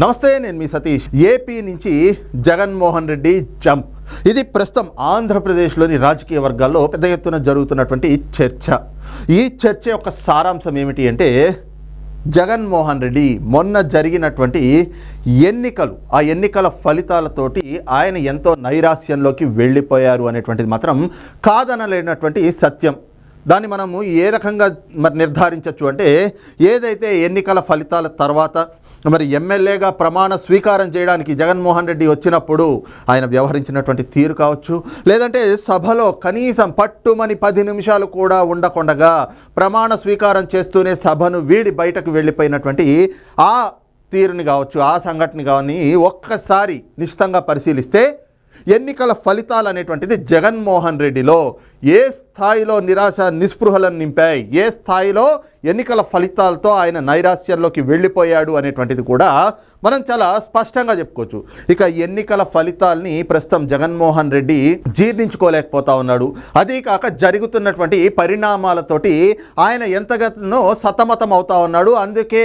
నమస్తే నేను మీ సతీష్. ఏపీ నుంచి జగన్మోహన్ రెడ్డి జంప్. ఇది ప్రస్తుతం ఆంధ్రప్రదేశ్లోని రాజకీయ వర్గాల్లో పెద్ద ఎత్తున జరుగుతున్నటువంటి చర్చ. ఈ చర్చ యొక్క సారాంశం ఏమిటి అంటే జగన్మోహన్ రెడ్డి మొన్న జరిగినటువంటి ఎన్నికలు ఆ ఎన్నికల ఫలితాలతోటి ఆయన ఎంతో నైరాస్యంలోకి వెళ్ళిపోయారు అనేటువంటిది మాత్రం కాదనలేనటువంటి సత్యం. దాన్ని మనము ఏ రకంగా మరి నిర్ధారించవచ్చు అంటే ఏదైతే ఎన్నికల ఫలితాల తర్వాత మరి ఎమ్మెల్యేగా ప్రమాణ స్వీకారం చేయడానికి జగన్మోహన్ రెడ్డి వచ్చినప్పుడు ఆయన వ్యవహరించినటువంటి తీరు కావచ్చు లేదంటే సభలో కనీసం పట్టుమని పది నిమిషాలు కూడా ఉండకుండగా ప్రమాణ స్వీకారం చేస్తూనే సభను వీడి బయటకు వెళ్ళిపోయినటువంటి ఆ తీరుని కావచ్చు ఆ సంఘటన కానీ ఒక్కసారి నిశ్చితంగా పరిశీలిస్తే ఎన్నికల ఫలితాలు అనేటువంటిది జగన్మోహన్ రెడ్డిలో ఏ స్థాయిలో నిరాశ నిస్పృహలను నింపాయి? ఏ స్థాయిలో ఎన్నికల ఫలితాలతో ఆయన నైరాశ్యంలోకి వెళ్ళిపోయాడు అనేటువంటిది కూడా మనం చాలా స్పష్టంగా చెప్పుకోవచ్చు. ఇక ఎన్నికల ఫలితాల్ని ప్రస్తుతం జగన్మోహన్ రెడ్డి జీర్ణించుకోలేకపోతా ఉన్నాడు. అదే కాక జరుగుతున్నటువంటి పరిణామాలతోటి ఆయన ఎంతగానో సతమతం అవుతా ఉన్నాడు. అందుకే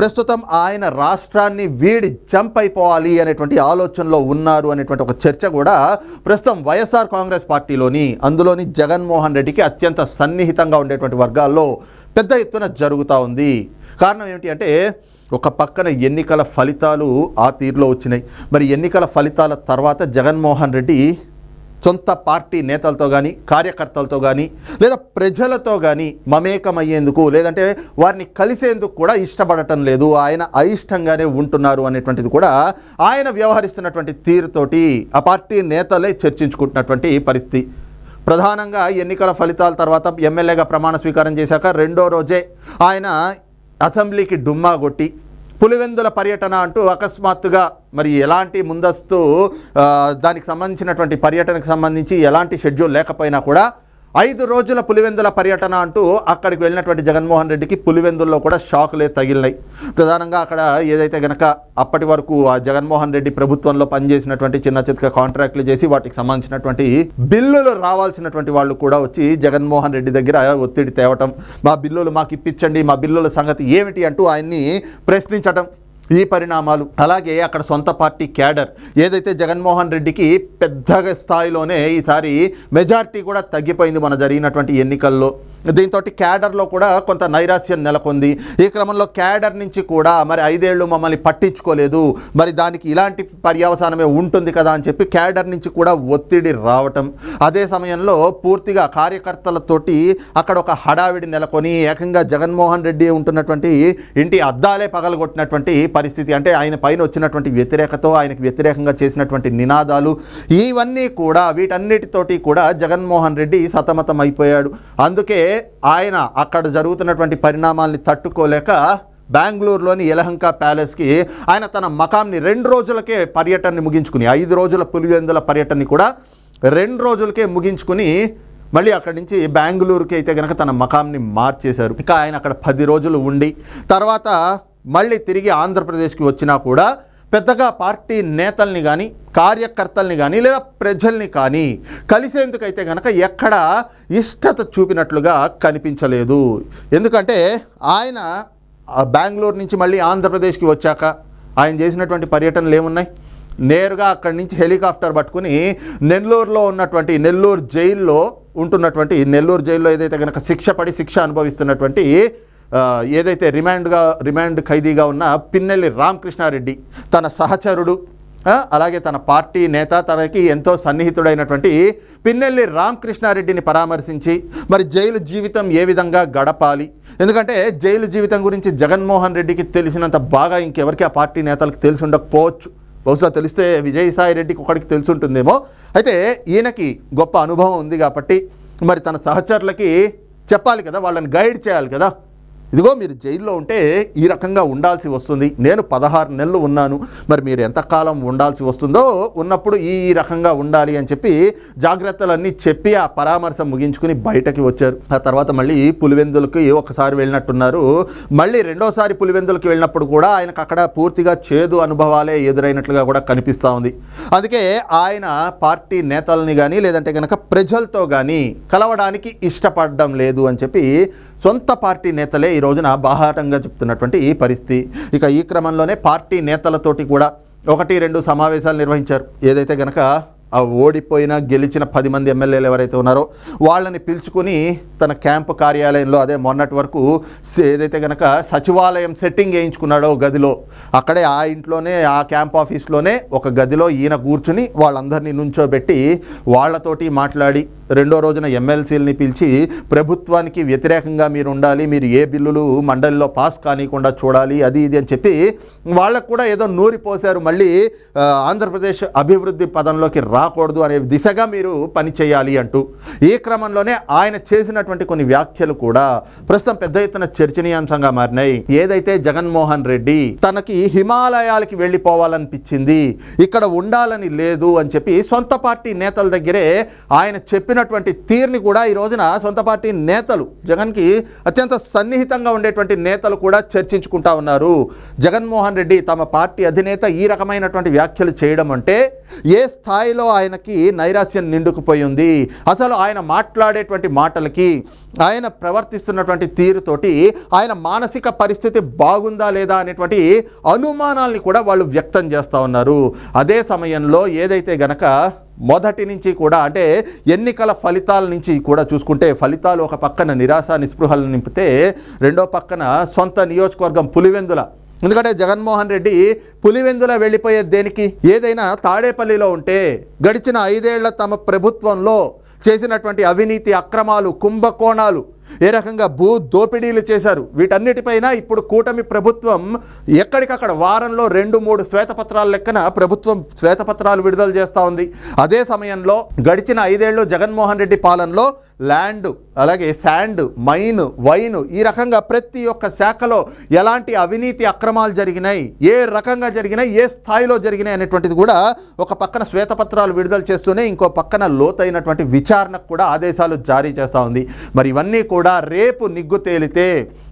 ప్రస్తుతం ఆయన రాష్ట్రాన్ని వీడి జంప్ అయిపోవాలి అనేటువంటి ఆలోచనలో ఉన్నారు అనేటువంటి ఒక చర్చ కూడా ప్రస్తుతం వైఎస్ఆర్ కాంగ్రెస్ పార్టీలోని అందులోని జగన్మోహన్ రెడ్డికి అత్యంత సన్నిహితంగా ఉండేటువంటి వర్గాల్లో పెద్ద ఎత్తున జరుగుతూ ఉంది. కారణం ఏమిటి అంటే ఒక పక్కన ఎన్నికల ఫలితాలు ఆ తీరులో వచ్చినాయి. మరి ఎన్నికల ఫలితాల తర్వాత జగన్మోహన్ రెడ్డి సొంత పార్టీ నేతలతో కానీ కార్యకర్తలతో కానీ లేదా ప్రజలతో కానీ మమేకమయ్యేందుకు లేదంటే వారిని కలిసేందుకు కూడా ఇష్టపడటం లేదు. ఆయన అయిష్టంగానే ఉంటున్నారు అనేటువంటిది కూడా ఆయన వ్యవహరిస్తున్నటువంటి తీరుతోటి ఆ పార్టీ నేతలే చర్చించుకుంటున్నటువంటి పరిస్థితి. ప్రధానంగా ఎన్నికల ఫలితాల తర్వాత ఎమ్మెల్యేగా ప్రమాణ స్వీకారం చేశాక రెండో రోజే ఆయన అసెంబ్లీకి డుమ్మా కొట్టి పులివెందుల పర్యటన అంటూ అకస్మాత్తుగా మరి ఎలాంటి ముందస్తు దానికి సంబంధించినటువంటి పర్యటనకు సంబంధించి ఎలాంటి షెడ్యూల్ లేకపోయినా కూడా ఐదు రోజుల పులివెందుల పర్యటన అంటూ అక్కడికి వెళ్ళినటువంటి జగన్మోహన్ రెడ్డికి పులివెందుల్లో కూడా షాకులే తగిలినాయి. ప్రధానంగా అక్కడ ఏదైతే గనక అప్పటి వరకు ఆ జగన్మోహన్ రెడ్డి ప్రభుత్వంలో పనిచేసినటువంటి చిన్న చిన్న కాంట్రాక్ట్లు చేసి వాటికి సంబంధించినటువంటి బిల్లులు రావాల్సినటువంటి వాళ్ళు కూడా వచ్చి జగన్మోహన్ రెడ్డి దగ్గర ఒత్తిడి తేవటం మా బిల్లులు మాకు ఇప్పించండి మా బిల్లుల సంగతి ఏమిటి అంటూ ఆయన్ని ప్రశ్నించటం. ఈ పరిణామాలు. అలాగే అక్కడ సొంత పార్టీ క్యాడర్ ఏదైతే జగన్మోహన్ రెడ్డికి పెద్ద స్థాయిలోనే ఈసారి మెజార్టీ కూడా తగ్గిపోయింది మన జరిగినటువంటి ఎన్నికల్లో. దీంతో క్యాడర్లో కూడా కొంత నైరాస్యం నెలకొంది. ఈ క్రమంలో క్యాడర్ నుంచి కూడా మరి ఐదేళ్ళు మమ్మల్ని పట్టించుకోలేదు. మరి దానికి ఇలాంటి పర్యవసానమే ఉంటుంది కదా అని చెప్పి క్యాడర్ నుంచి కూడా ఒత్తిడి రావటం. అదే సమయంలో పూర్తిగా కార్యకర్తలతోటి అక్కడ ఒక హడావిడి నెలకొని ఏకంగా జగన్మోహన్ రెడ్డి ఉంటున్నటువంటి ఇంటి అద్దాలే పగలగొట్టినటువంటి పరిస్థితి. అంటే ఆయన పైన వచ్చినటువంటి వ్యతిరేకతో ఆయనకు వ్యతిరేకంగా చేసినటువంటి నినాదాలు ఇవన్నీ కూడా వీటన్నిటితోటి కూడా జగన్మోహన్ రెడ్డి సతమతం అయిపోయాడు అందుకే ఆయన అక్కడ జరుగుతున్నటువంటి పరిణామాల్ని తట్టుకోలేక బెంగళూరులోని యలహంక ప్యాలెస్కి ఆయన తన మకాంని రెండు రోజులకే పర్యటనని ముగించుకుని ఐదు రోజుల పులివెందుల పర్యటనని కూడా రెండు రోజులకే ముగించుకుని మళ్ళీ అక్కడి నుంచి బెంగళూరుకి అయితే కనుక తన మకాంని మార్చేశారు. ఇక ఆయన అక్కడ పది రోజులు ఉండి తర్వాత మళ్ళీ తిరిగి ఆంధ్రప్రదేశ్కి వచ్చినా కూడా పెద్దగా పార్టీ నేతల్ని కానీ కార్యకర్తల్ని కానీ లేదా ప్రజల్ని కానీ కలిసేందుకైతే కనుక ఎక్కడ ఇష్టత చూపినట్లుగా కనిపించలేదు. ఎందుకంటే ఆయన బెంగళూరు నుంచి మళ్ళీ ఆంధ్రప్రదేశ్కి వచ్చాక ఆయన చేసినటువంటి పర్యటనలు ఏమున్నాయి? నేరుగా అక్కడి నుంచి హెలికాప్టర్ పట్టుకుని నెల్లూరులో ఉన్నటువంటి నెల్లూరు జైల్లో ఉంటున్నటువంటి నెల్లూరు జైల్లో ఏదైతే కనుక శిక్ష పడి శిక్ష అనుభవిస్తున్నటువంటి ఏదైతే రిమాండ్గా రిమాండ్ ఖైదీగా ఉన్న పిన్నెల్లి రామకృష్ణారెడ్డి తన సహచరుడు అలాగే తన పార్టీ నేత తనకి ఎంతో సన్నిహితుడైనటువంటి పిన్నెల్లి రామకృష్ణారెడ్డిని పరామర్శించి మరి జైలు జీవితం ఏ విధంగా గడపాలి? ఎందుకంటే జైలు జీవితం గురించి జగన్మోహన్ రెడ్డికి తెలిసినంత బాగా ఇంకెవరికి ఆ పార్టీ నేతలకు తెలిసి ఉండకపోవచ్చు. బహుశా తెలిస్తే విజయసాయి రెడ్డికి ఒకడికి తెలిసి ఉంటుందేమో. అయితే ఈయనకి గొప్ప అనుభవం ఉంది కాబట్టి మరి తన సహచరులకి చెప్పాలి కదా వాళ్ళని గైడ్ చేయాలి కదా. ఇదిగో మీరు జైల్లో ఉంటే ఈ రకంగా ఉండాల్సి వస్తుంది. నేను పదహారు నెలలు ఉన్నాను. మరి మీరు ఎంతకాలం ఉండాల్సి వస్తుందో ఉన్నప్పుడు ఈ రకంగా ఉండాలి అని చెప్పి జాగ్రత్తలన్నీ చెప్పి ఆ పరామర్శ ముగించుకుని బయటకి వచ్చారు. ఆ తర్వాత మళ్ళీ పులివెందులకి ఒకసారి వెళ్ళినట్టున్నారు. మళ్ళీ రెండోసారి పులివెందులకి వెళ్ళినప్పుడు కూడా ఆయనకు అక్కడ పూర్తిగా చేదు అనుభవాలే ఎదురైనట్లుగా కూడా కనిపిస్తూ ఉంది. అందుకే ఆయన పార్టీ నేతల్ని కానీ లేదంటే కనుక ప్రజలతో కానీ కలవడానికి ఇష్టపడడం లేదు అని చెప్పి సొంత పార్టీ నేతలే ఈ రోజున బాహాటంగా చెప్తున్నటువంటి ఈ పరిస్థితి. ఇక ఈ క్రమంలోనే పార్టీ నేతలతోటి కూడా ఒకటి రెండు సమావేశాలు నిర్వహించారు. ఏదైతే గనక ఆ ఓడిపోయిన గెలిచిన పది మంది ఎమ్మెల్యేలు ఎవరైతే ఉన్నారో వాళ్ళని పిలుచుకుని తన క్యాంపు కార్యాలయంలో అదే మొన్నటి వరకు ఏదైతే గనక సచివాలయం సెట్టింగ్ వేయించుకున్నాడో గదిలో అక్కడే ఆ ఇంట్లోనే ఆ క్యాంప్ ఆఫీస్లోనే ఒక గదిలో ఈయన కూర్చుని వాళ్ళందరినీ నుంచోబెట్టి వాళ్ళతోటి మాట్లాడి రెండో రోజున ఎమ్మెల్సీలని పిలిచి ప్రభుత్వానికి వ్యతిరేకంగా మీరు ఉండాలి మీరు ఏ బిల్లులు మండలిలో పాస్ కానికుండా చూడాలి అది ఇది అని చెప్పి వాళ్ళకు కూడా ఏదో నూరి పోశారు. మళ్ళీ ఆంధ్రప్రదేశ్ అభివృద్ధి పదంలోకి రాకూడదు అనే దిశగా మీరు పని చేయాలి అంటూ ఈ క్రమంలోనే ఆయన చేసినటువంటి కొన్ని వ్యాఖ్యలు కూడా ప్రస్తుతం పెద్ద ఎత్తున చర్చనీయాంశంగా మారినాయి. ఏదైతే జగన్మోహన్ రెడ్డి తనకి హిమాలయాలకి వెళ్ళిపోవాలనిపించింది ఇక్కడ ఉండాలని లేదు అని చెప్పి సొంత పార్టీ నేతల దగ్గరే ఆయన చెప్పిన ఉన్నటువంటి తీరుని కూడా ఈ రోజున సొంత పార్టీ నేతలు జగన్కి అత్యంత సన్నిహితంగా ఉండేటువంటి నేతలు కూడా చర్చించుకుంటా ఉన్నారు. జగన్మోహన్ రెడ్డి తమ పార్టీ అధినేత ఈ రకమైనటువంటి వ్యాఖ్యలు చేయడం అంటే ఏ స్థాయిలో ఆయనకి నైరాశ్యం నిండుకుపోయింది అసలు ఆయన మాట్లాడేటువంటి మాటలకి ఆయన ప్రవర్తిస్తున్నటువంటి తీరుతోటి ఆయన మానసిక పరిస్థితి బాగుందా లేదా అనేటువంటి అనుమానాల్ని కూడా వాళ్ళు వ్యక్తం చేస్తూ ఉన్నారు. అదే సమయంలో ఏదైతే గనక మొదటి నుంచి కూడా అంటే ఎన్నికల ఫలితాల నుంచి కూడా చూసుకుంటే ఫలితాలు ఒక పక్కన నిరాశ నిస్పృహలు నింపితే రెండో పక్కన సొంత నియోజకవర్గం పులివెందుల. ఎందుకంటే జగన్మోహన్ రెడ్డి పులివెందుల వెళ్ళిపోయేది దేనికి? ఏదైనా తాడేపల్లిలో ఉంటే గడిచిన ఐదేళ్ళ తమ ప్రభుత్వంలో చేసినటువంటి అవినీతి అక్రమాలు కుంభకోణాలు ఏ రకంగా భూ దోపిడీలు చేశారు? వీటన్నిటిపైన ఇప్పుడు కూటమి ప్రభుత్వం ఎక్కడికక్కడ వారంలో రెండు మూడు శ్వేతపత్రాల లెక్కన ప్రభుత్వం శ్వేతపత్రాలు విడుదల చేస్తూ ఉంది. అదే సమయంలో గడిచిన ఐదేళ్ళు జగన్మోహన్ రెడ్డి పాలనలో ల్యాండ్ అలాగే శాండ్ మైన్ వైన్ ఈ రకంగా ప్రతి ఒక్క శాఖలో ఎలాంటి అవినీతి అక్రమాలు జరిగినాయి? ఏ రకంగా జరిగినాయి? ఏ స్థాయిలో జరిగినాయి? అనేటువంటిది కూడా ఒక పక్కన శ్వేతపత్రాలు విడుదల చేస్తూనే ఇంకో పక్కన లోతైనటువంటి విచారణకు కూడా ఆదేశాలు జారీ చేస్తూ ఉంది. మరి ఇవన్నీ కూడా రేపు నిగ్గు తేలితే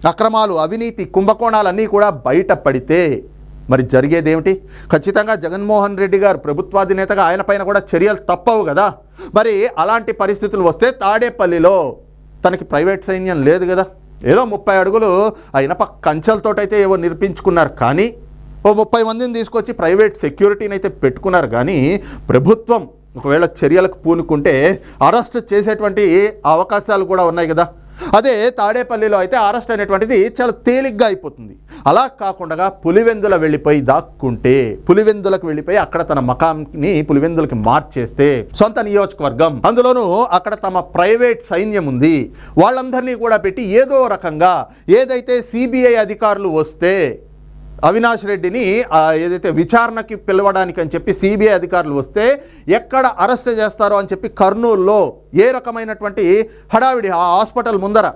అక్రమాలు అవినీతి కుంభకోణాలన్నీ కూడా బయటపడితే మరి జరిగేదేమిటి? ఖచ్చితంగా జగన్మోహన్ రెడ్డి గారు ప్రభుత్వాధినేతగా ఆయన పైన కూడా చర్యలు తప్పవు కదా. మరి అలాంటి పరిస్థితులు వస్తే తాడేపల్లిలో తనకి ప్రైవేట్ సైన్యం లేదు కదా. ఏదో ముప్పై అడుగులు ఆ ఇనప కంచెలతోటైతే ఏవో నిర్పించుకున్నారు కానీ ఓ ముప్పై మందిని తీసుకొచ్చి ప్రైవేట్ సెక్యూరిటీని అయితే పెట్టుకున్నారు కానీ ప్రభుత్వం ఒకవేళ చర్యలకు పూనుకుంటే అరెస్ట్ చేసేటువంటి అవకాశాలు కూడా ఉన్నాయి కదా. అదే తాడేపల్లిలో అయితే అరెస్ట్ అనేటువంటిది చాలా తేలిగ్గా అయిపోతుంది. అలా కాకుండా పులివెందుల వెళ్ళిపోయి దాక్కుంటే పులివెందులకు వెళ్ళిపోయి అక్కడ తన మకాంని పులివెందులకి మార్చేస్తే సొంత నియోజకవర్గం అందులోనూ అక్కడ తమ ప్రైవేట్ సైన్యం ఉంది. వాళ్ళందరినీ కూడా పెట్టి ఏదో రకంగా ఏదైతే సిబిఐ అధికారులు వస్తే అవినాష్ రెడ్డిని ఏదైతే విచారణకి పిలవడానికి అని చెప్పి సిబిఐ అధికారులు వస్తే ఎక్కడ అరెస్ట్ చేస్తారో అని చెప్పి కర్నూలులో ఏ రకమైనటువంటి హడావిడి ఆ హాస్పిటల్ ముందర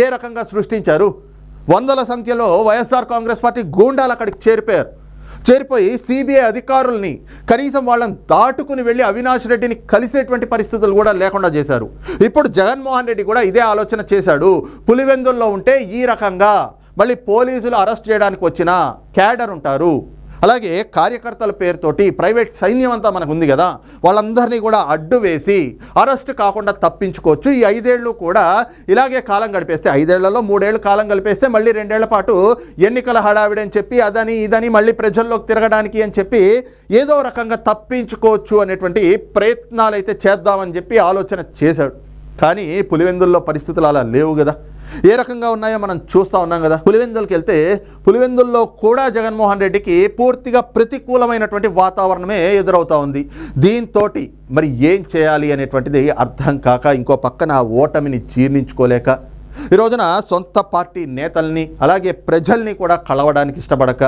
ఏ రకంగా సృష్టించారు? వందల సంఖ్యలో వైఎస్ఆర్ కాంగ్రెస్ పార్టీ గూండాలు అక్కడికి చేరిపోయారు. చేరిపోయి సిబిఐ అధికారుల్ని కనీసం వాళ్ళని దాటుకుని వెళ్ళి అవినాష్ రెడ్డిని కలిసేటువంటి పరిస్థితులు కూడా లేకుండా చేశారు. ఇప్పుడు జగన్మోహన్ రెడ్డి కూడా ఇదే ఆలోచన చేశాడు. పులివెందుల్లో ఉంటే ఈ రకంగా మళ్ళీ పోలీసులు అరెస్ట్ చేయడానికి వచ్చిన క్యాడర్ ఉంటారు. అలాగే కార్యకర్తల పేరుతోటి ప్రైవేట్ సైన్యం అంతా మనకు ఉంది కదా వాళ్ళందరినీ కూడా అడ్డు వేసి అరెస్ట్ కాకుండా తప్పించుకోవచ్చు. ఈ ఐదేళ్ళు కూడా ఇలాగే కాలం గడిపేస్తే ఐదేళ్ళలో మూడేళ్ళు కాలం గడిపేస్తే మళ్ళీ రెండేళ్ళ పాటు ఎన్నికల హడావిడని చెప్పి అదని ఇదని మళ్ళీ ప్రజల్లోకి తిరగడానికి అని చెప్పి ఏదో రకంగా తప్పించుకోవచ్చు అనేటువంటి ప్రయత్నాలు అయితే చేద్దామని చెప్పి ఆలోచన చేశాడు. కానీ పులివెందుల్లో పరిస్థితులు అలా లేవు కదా. ఏ రకంగా ఉన్నాయో మనం చూస్తూ ఉన్నాం కదా. పులివెందులకి వెళ్తే పులివెందుల్లో కూడా జగన్మోహన్ రెడ్డికి పూర్తిగా ప్రతికూలమైనటువంటి వాతావరణమే ఎదురవుతూ ఉంది. దీంతో మరి ఏం చేయాలి అనేటువంటిది అర్థం కాక ఇంకో పక్కన ఓటమిని జీర్ణించుకోలేక ఈ రోజున సొంత పార్టీ నేతల్ని అలాగే ప్రజల్ని కూడా కలవడానికి ఇష్టపడక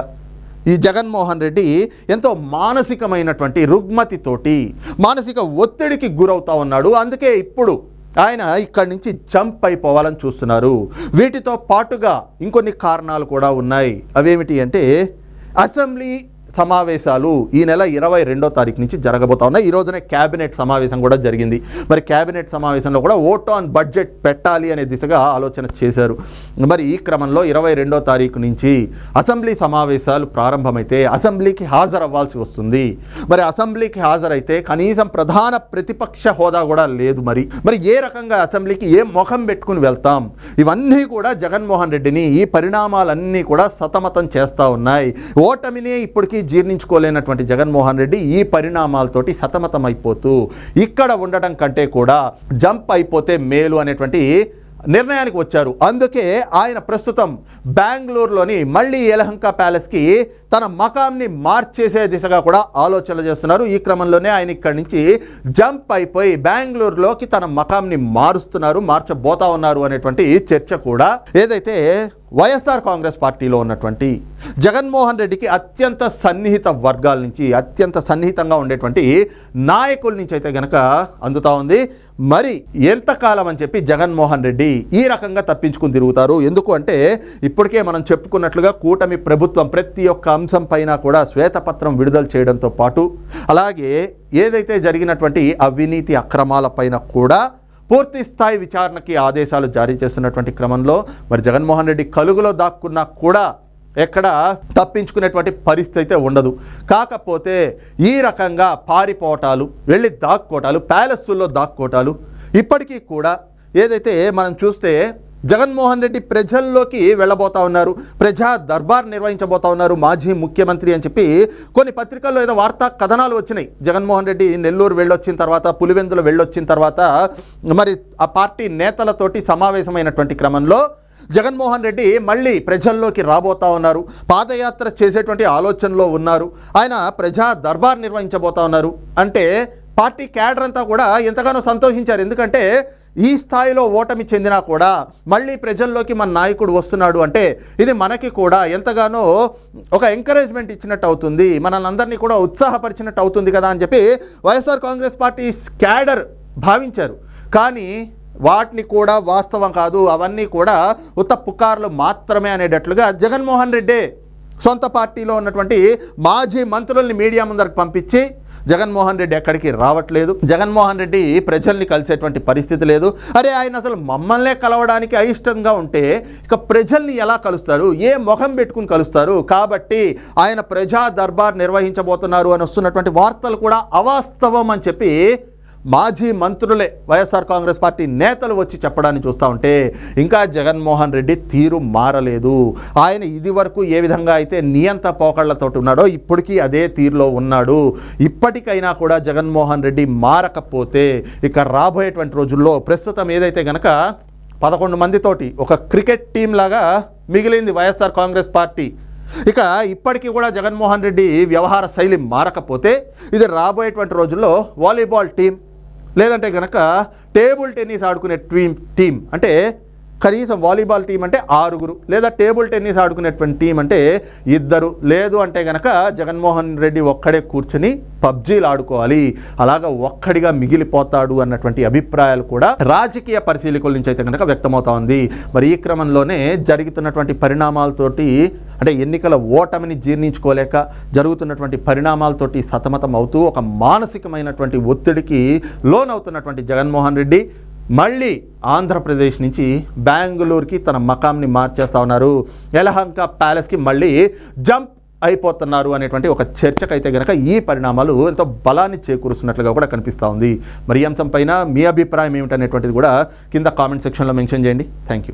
ఈ జగన్మోహన్ రెడ్డి ఎంతో మానసికమైనటువంటి రుగ్మతితోటి మానసిక ఒత్తిడికి గురవుతూ ఉన్నాడు. అందుకే ఇప్పుడు ఆయన ఇక్కడి నుంచి జంప్ అయిపోవాలని చూస్తున్నారు. వీటితో పాటుగా ఇంకొన్ని కారణాలు కూడా ఉన్నాయి. అవేమిటి అంటే అసెంబ్లీ సమావేశాలు ఈ నెల ఇరవై రెండో తారీఖు నుంచి జరగబోతా ఉన్నాయి. ఈ రోజునే క్యాబినెట్ సమావేశం కూడా జరిగింది. మరి క్యాబినెట్ సమావేశంలో కూడా ఓట్ ఆన్ బడ్జెట్ పెట్టాలి అనే దిశగా ఆలోచన చేశారు. మరి ఈ క్రమంలో ఇరవై రెండో తారీఖు నుంచి అసెంబ్లీ సమావేశాలు ప్రారంభమైతే అసెంబ్లీకి హాజరవ్వాల్సి వస్తుంది. మరి అసెంబ్లీకి హాజరైతే కనీసం ప్రధాన ప్రతిపక్ష హోదా కూడా లేదు మరి. మరి ఏ రకంగా అసెంబ్లీకి ఏ ముఖం పెట్టుకుని వెళ్తాం? ఇవన్నీ కూడా జగన్మోహన్ రెడ్డిని ఈ పరిణామాలన్నీ కూడా సతమతం చేస్తూ ఉన్నాయి. ఓటమినే ఇప్పటికీ జీర్ణించుకోలేనటువంటి జగన్మోహన్ రెడ్డి ఈ పరిణామాలతోటి సతమతం అయిపోతూ ఇక్కడ ఉండటం కంటే కూడా జంప్ అయిపోతే మేలు అనేటువంటి నిర్ణయానికి వచ్చారు. అందుకే ఆయన ప్రస్తుతం బెంగళూరులోని మళ్ళీ యలహంక ప్యాలెస్కి తన మకాంని మార్చేసే దిశగా కూడా ఆలోచనలు చేస్తున్నారు. ఈ క్రమంలోనే ఆయన ఇక్కడి నుంచి జంప్ అయిపోయి బెంగళూరులోకి తన మకాంని మారుస్తున్నారు మార్చబోతా ఉన్నారు అనేటువంటి చర్చ కూడా ఏదైతే వైఎస్ఆర్ కాంగ్రెస్ పార్టీలో ఉన్నటువంటి జగన్మోహన్ రెడ్డికి అత్యంత సన్నిహిత వర్గాల నుంచి అత్యంత సన్నిహితంగా ఉండేటువంటి నాయకుల నుంచి అయితే గనక అందుతా ఉంది. మరి ఎంతకాలం అని చెప్పి జగన్మోహన్ రెడ్డి ఈ రకంగా తప్పించుకుని తిరుగుతారు? ఎందుకు అంటే ఇప్పటికే మనం చెప్పుకున్నట్లుగా కూటమి ప్రభుత్వం ప్రతి ఒక్క అంశం పైన కూడా శ్వేతపత్రం విడుదల చేయడంతో పాటు అలాగే ఏదైతే జరిగినటువంటి అవినీతి అక్రమాల పైన కూడా పూర్తి స్థాయి విచారణకి ఆదేశాలు జారీ చేస్తున్నటువంటి క్రమంలో మరి జగన్మోహన్ రెడ్డి కలుగులో దాక్కున్నా కూడా ఎక్కడ తప్పించుకునేటువంటి పరిస్థితి అయితే ఉండదు. కాకపోతే ఈ రకంగా పారిపోవటాలు వెళ్ళి దాక్కోటాలు ప్యాలెస్సుల్లో దాక్కోటాలు ఇప్పటికీ కూడా ఏదైతే మనం చూస్తే జగన్మోహన్ రెడ్డి ప్రజల్లోకి వెళ్ళబోతా ఉన్నారు. ప్రజా దర్బార్ నిర్వహించబోతా ఉన్నారు మాజీ ముఖ్యమంత్రి అని చెప్పి కొన్ని పత్రికల్లో ఏదో వార్తా కథనాలు వచ్చినాయి. జగన్మోహన్ రెడ్డి నెల్లూరు వెళ్ళొచ్చిన తర్వాత పులివెందులు వెళ్ళొచ్చిన తర్వాత మరి ఆ పార్టీ నేతలతోటి సమావేశమైనటువంటి క్రమంలో జగన్మోహన్ రెడ్డి మళ్ళీ ప్రజల్లోకి రాబోతా ఉన్నారు. పాదయాత్ర చేసేటువంటి ఆలోచనలో ఉన్నారు. ఆయన ప్రజా దర్బార్ నిర్వహించబోతా ఉన్నారు. అంటే పార్టీ క్యాడర్ అంతా కూడా ఎంతగానో సంతోషించారు. ఎందుకంటే ఈ స్థాయిలో ఓటమి చెందినా కూడా మళ్ళీ ప్రజల్లోకి మన నాయకుడు వస్తున్నాడు అంటే ఇది మనకి కూడా ఎంతగానో ఒక ఎంకరేజ్మెంట్ ఇచ్చినట్టు అవుతుంది. మనల్ని అందరినీ కూడా ఉత్సాహపరిచినట్టు అవుతుంది కదా అని చెప్పి వైఎస్ఆర్ కాంగ్రెస్ పార్టీ క్యాడర్ భావించారు. కానీ వాటిని కూడా వాస్తవం కాదు అవన్నీ కూడా ఉత్త పుకార్లు మాత్రమే అనేటట్లుగా జగన్మోహన్ రెడ్డి సొంత పార్టీలో ఉన్నటువంటి మాజీ మంత్రుల్ని మీడియా ముందరకు పంపించి జగన్మోహన్ రెడ్డి ఎక్కడికి రావట్లేదు. జగన్మోహన్ రెడ్డి ప్రజల్ని కలిసేటువంటి పరిస్థితి లేదు. అరే ఆయన అసలు మమ్మల్నే కలవడానికి అయిష్టంగా ఉంటే ఇక ప్రజల్ని ఎలా కలుస్తారు? ఏ మొహం పెట్టుకుని కలుస్తారు? కాబట్టి ఆయన ప్రజా దర్బార్ నిర్వహించబోతున్నారు అని వస్తున్నటువంటి వార్తలు కూడా అవాస్తవం అని చెప్పి మాజీ మంత్రులే వైఎస్ఆర్ కాంగ్రెస్ పార్టీ నేతలు వచ్చి చెప్పడాన్ని చూస్తూ ఉంటే ఇంకా జగన్మోహన్ రెడ్డి తీరు మారలేదు. ఆయన ఇది వరకు ఏ విధంగా అయితే నియంత పోకళ్ళతో ఉన్నాడో ఇప్పటికీ అదే తీరులో ఉన్నాడు. ఇప్పటికైనా కూడా జగన్మోహన్ రెడ్డి మారకపోతే ఇక రాబోయేటువంటి రోజుల్లో ప్రస్తుతం ఏదైతే గనక పదకొండు మందితోటి ఒక క్రికెట్ టీం లాగా మిగిలింది వైఎస్ఆర్ కాంగ్రెస్ పార్టీ. ఇక ఇప్పటికీ కూడా జగన్మోహన్ రెడ్డి వ్యవహార శైలి మారకపోతే ఇది రాబోయేటువంటి రోజుల్లో వాలీబాల్ టీం లేదంటే కనుక టేబుల్ టెన్నిస్ ఆడుకునే టీం టీం అంటే కనీసం వాలీబాల్ టీం అంటే ఆరుగురు లేదా టేబుల్ టెన్నిస్ ఆడుకునేటువంటి టీం అంటే ఇద్దరు. లేదు అంటే గనక జగన్మోహన్ రెడ్డి ఒక్కడే కూర్చుని పబ్జీలు ఆడుకోవాలి. అలాగా ఒక్కడిగా మిగిలిపోతాడు అన్నటువంటి అభిప్రాయాలు కూడా రాజకీయ పరిశీలకుల నుంచి అయితే కనుక వ్యక్తమవుతా ఉంది. మరి ఈ క్రమంలోనే జరుగుతున్నటువంటి పరిణామాలతోటి అంటే ఎన్నికల ఓటమిని జీర్ణించుకోలేక జరుగుతున్నటువంటి పరిణామాలతోటి సతమతం అవుతూ ఒక మానసికమైనటువంటి ఒత్తిడికి లోనవుతున్నటువంటి జగన్మోహన్ రెడ్డి మళ్ళీ ఆంధ్రప్రదేశ్ నుంచి బెంగళూరుకి తన మకాంని మార్చేస్తా ఉన్నారు. ఎలహంక ప్యాలెస్కి మళ్ళీ జంప్ అయిపోతున్నారు అనేటువంటి ఒక చర్చకైతే గనక ఈ పరిణామాలు ఎంతో బలాన్ని చేకూరుస్తున్నట్లుగా కూడా కనిపిస్తూ ఉంది. మరి ఈ అంశంపైన మీ అభిప్రాయం ఏమిటనేటువంటిది కూడా కింద కామెంట్ సెక్షన్లో మెన్షన్ చేయండి. Thank you